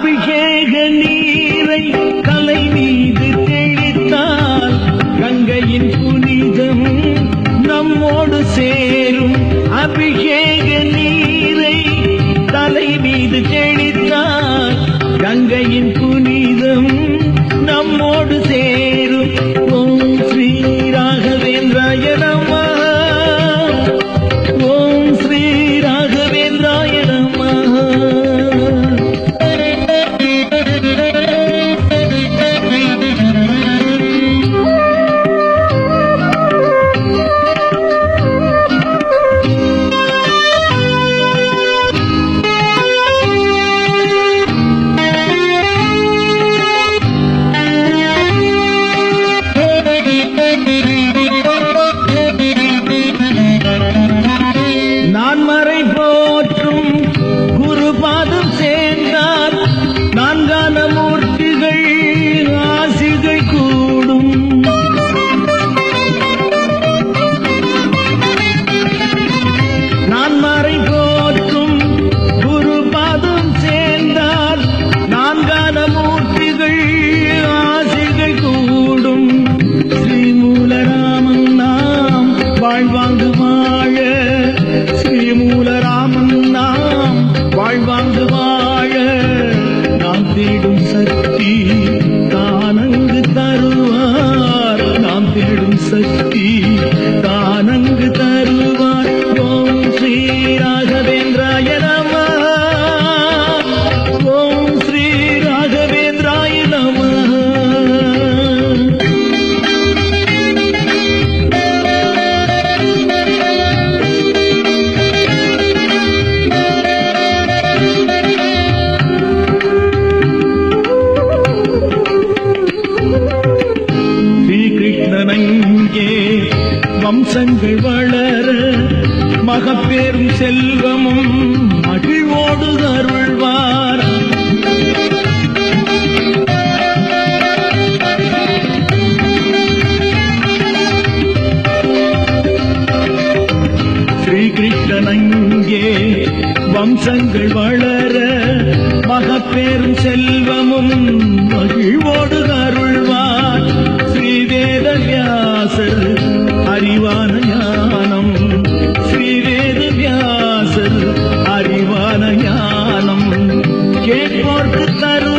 அபிஷேக நீரை கலை மீது தெளித்தால் கங்கையின் புனிதம் நம்மோடு சேரும். அபிஷேக நீரை தலை மீது தெளித்தால் கங்கையின் வம்சங்கள் வளர மகப்பேரும் செல்வமும் மகிழ்வோடு அருள்வார். ஸ்ரீகிருஷ்ணன் அங்கே வம்சங்கள் வளர மகப்பேரும் செல்வமும் மகிழ்வோடு அருள்வார். ஸ்ரீவேத வியாசர் அறிவான ஞானம். ஸ்ரீவேத வியாசர் அறிவான ஞானம். கேட்போர்க்கு தரும்